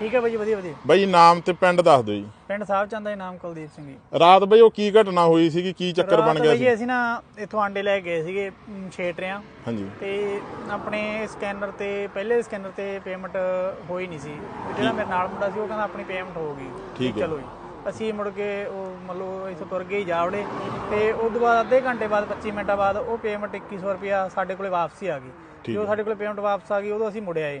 ਠੀਕ ਹੈ ਭਾਈ ਵਧੀਆ ਵਧੀਆ। ਬਾਈ ਨਾਮ ਤੇ ਪਿੰਡ ਦੱਸ ਦਿਓ ਜੀ। ਪਿੰਡ ਸਾਹਿਬ ਚੰਦ ਦਾ ਨਾਮ ਕੁਲਦੀਪ ਸਿੰਘ ਜੀ। ਰਾਤ ਬਈ ਉਹ ਕੀ ਘਟਨਾ ਹੋਈ ਸੀਗੀ? ਕੀ ਚੱਕਰ ਬਣ ਗਿਆ ਬਈ ਸੀ? ਅਸੀਂ ਨਾ ਇੱਥੋਂ ਆਂਡੇ ਲੈ ਗਏ ਸੀਗੇ ਛੇਟਰਿਆਂ ਹਾਂਜੀ। ਤੇ ਆਪਣੇ ਸਕੈਨਰ ਤੇ ਪਹਿਲੇ ਸਕੈਨਰ ਤੇ ਪੇਮੈਂਟ ਹੋਈ ਨਹੀਂ ਸੀ। ਜਿਹੜਾ ਮੇਰੇ ਨਾਲ ਮੁੰਡਾ ਸੀ ਉਹ ਕਹਿੰਦਾ ਆਪਣੀ ਪੇਮੈਂਟ ਹੋ ਗਈ। ਠੀਕ ਹੈ। ਚਲੋ ਜੀ। ਅਸੀਂ ਮੁੜ ਕੇ ਉਹ ਮਤਲਬ ਇੱਥੋਂ ਤੁਰ ਗਏ ਜਾ ਵੜੇ ਤੇ ਉਸ ਤੋਂ ਬਾਅਦ ਅੱਧੇ ਘੰਟੇ ਬਾਅਦ 25 ਮਿੰਟਾਂ ਬਾਅਦ ਉਹ ਪੇਮੈਂਟ 2100 ਰੁਪਿਆ ਸਾਡੇ ਕੋਲੇ ਵਾਪਸੀ ਆ ਗਈ। ਜਦੋਂ ਸਾਡੇ ਕੋਲੇ ਪੇਮੈਂਟ ਵਾਪਸ ਆ ਗਈ ਉਦੋਂ ਅਸੀਂ ਮੁੜ ਆਏ।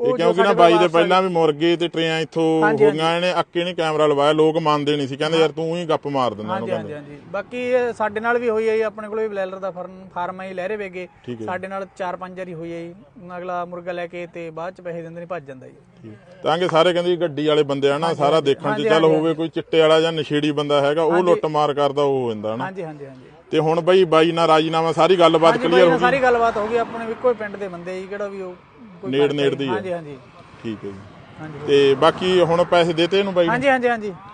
ਇਹ ਕਿਉਂਕਿ ਨਾ ਬਾਈ ਦੇ ਪਹਿਲਾਂ ਵੀ ਮੁਰਗੇ ਤੇ ਟਰੇਆਂ ਇੱਥੋਂ ਹੋ ਗਈਆਂ ਇਹਨੇ ਅੱਕੇ ਨਹੀਂ ਕੈਮਰਾ ਲਵਾਇਆ ਲੋਕ ਮੰਨਦੇ ਨਹੀਂ ਸੀ ਕਹਿੰਦੇ ਯਾਰ ਤੂੰ ਹੀ ਗੱਪ ਮਾਰ ਦਿੰਦਾ ਉਹਨੂੰ ਹਾਂਜੀ ਹਾਂਜੀ ਹਾਂਜੀ। ਬਾਕੀ ਸਾਡੇ ਨਾਲ ਵੀ ਹੋਈ ਹੈ ਆਪਣੇ ਕੋਲ ਵੀ ਬਲੈਲਰ ਦਾ ਫਾਰਮ ਫਾਰਮ ਹੈ ਜੀ, ਲਹਿਰੇ ਵੇਗੇ। ਸਾਡੇ ਨਾਲ 4-5 ਵਾਰੀ ਹੋਈ ਹੈ ਜੀ। ਅਗਲਾ ਮੁਰਗਾ ਲੈ ਕੇ ਤੇ ਬਾਅਦ ਚ ਪੈਸੇ ਦਿੰਦੇ ਨਹੀਂ ਭੱਜ ਜਾਂਦਾ ਜੀ। ਤਾਂ ਕਿ ਸਾਰੇ ਕਹਿੰਦੇ ਗੱਡੀ ਵਾਲੇ ਬੰਦੇ ਆ ਨਾ ਸਾਰਾ ਦੇਖਣ 'ਚ ਚੱਲ ਹੋਵੇ ਕੋਈ ਚਿੱਟੇ ਵਾਲਾ ਜਾਂ ਨਸ਼ੇੜੀ ਬੰਦਾ ਹੈਗਾ ਉਹ ਲੁੱਟ ਮਾਰ ਕਰਦਾ ਉਹ ਹੋ ਜਾਂਦਾ ਨਾ। ਹਾਂਜੀ ਹਾਂਜੀ ਹਾਂਜੀ। ਤੇ ਹੁਣ ਬਈ ਬਾਈ ਨਾਲ ਰਾਜੀਨਾਮਾ ਸਾਰੀ ਗੱਲਬਾਤ ਹਾਂਜੀ ਕਲੀਅਰ ਹੋ ਨਾਲ ਸਾਰੀ ਗੱਲਬਾਤ ਹੋ ਗਈ ਆਪਣੇ ਵੀ ਇੱਕੋ ਹੀ ਪਿੰਡ ਦੇ ਬੰਦੇ ਜੀ ਕਿਹੜਾ ਵੀ ਉਹ ਕੋਈ ਨੇੜ ਨੇੜ। ਦੀ ਹੈ। ਹਾਂਜੀ ਹਾਂਜੀ ਠੀਕ ਹੈ ਜੀ ਹਾਂਜੀ ਤੇ ਬਾਕੀ ਹੁਣ ਪੈਸੇ ਦੇਤੇ ਇਹਨੂੰ ਬਾਈ ਨੂੰ? ਹਾਂਜੀ ਹਾਂਜੀ ਹਾਂਜੀ